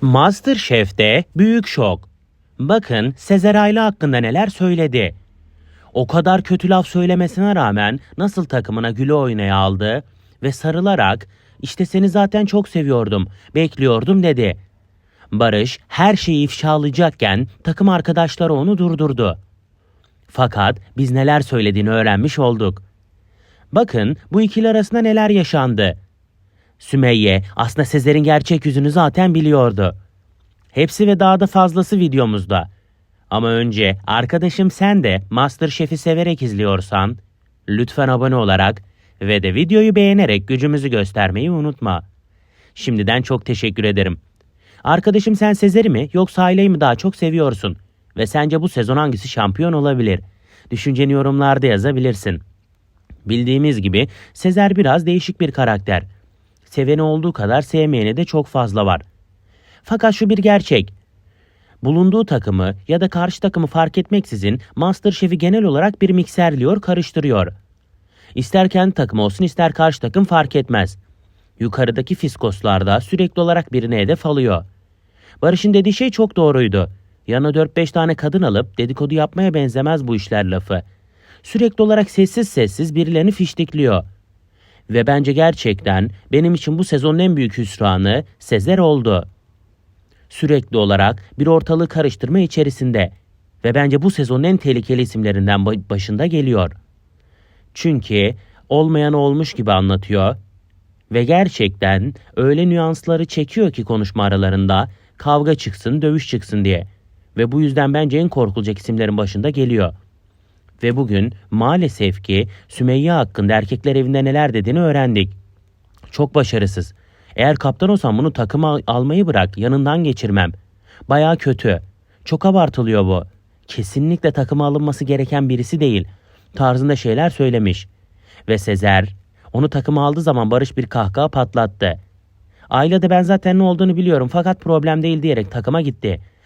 Masterchef'te büyük şok. Bakın Sezer Ayla hakkında neler söyledi. O kadar kötü laf söylemesine rağmen nasıl takımına güle oynaya aldı ve sarılarak işte seni zaten çok seviyordum, bekliyordum dedi. Barış her şeyi ifşalayacakken takım arkadaşları onu durdurdu. Fakat biz neler söylediğini öğrenmiş olduk. Bakın bu ikili arasında neler yaşandı. Sümeyye aslında Sezer'in gerçek yüzünü zaten biliyordu. Hepsi ve daha da fazlası videomuzda. Ama önce arkadaşım sen de Masterchef'i severek izliyorsan lütfen abone olarak ve de videoyu beğenerek gücümüzü göstermeyi unutma. Şimdiden çok teşekkür ederim. Arkadaşım sen Sezer'i mi yoksa aileyi mi daha çok seviyorsun? Ve sence bu sezon hangisi şampiyon olabilir? Düşünceni yorumlarda yazabilirsin. Bildiğimiz gibi Sezer biraz değişik bir karakter. Seveni olduğu kadar sevmeyeni de çok fazla var. Fakat şu bir gerçek. Bulunduğu takımı ya da karşı takımı fark etmeksizin Masterchef'i genel olarak bir mikserliyor, karıştırıyor. İster kendi takım olsun ister karşı takım fark etmez. Yukarıdaki fiskoslarda sürekli olarak birine hedef alıyor. Barış'ın dediği şey çok doğruydu. Yanına 4-5 tane kadın alıp dedikodu yapmaya benzemez bu işler lafı. Sürekli olarak sessiz sessiz birilerini fiştikliyor. Ve bence gerçekten benim için bu sezonun en büyük hüsranı Sezer oldu. Sürekli olarak bir ortalığı karıştırma içerisinde ve bence bu sezonun en tehlikeli isimlerinden ba- başında geliyor. Çünkü olmayan olmuş gibi anlatıyor ve gerçekten öyle nüansları çekiyor ki konuşma aralarında kavga çıksın, dövüş çıksın diye. Ve bu yüzden bence en korkulacak isimlerin başında geliyor. Ve bugün maalesef ki Sümeyye hakkında erkekler evinde neler dediğini öğrendik. Çok başarısız. Eğer kaptan olsam bunu takıma al- almayı bırak yanından geçirmem. Baya kötü. Çok abartılıyor bu. Kesinlikle takıma alınması gereken birisi değil. Tarzında şeyler söylemiş. Ve Sezer onu takıma aldığı zaman Barış bir kahkaha patlattı. Ailede ben zaten ne olduğunu biliyorum fakat problem değil diyerek takıma gitti.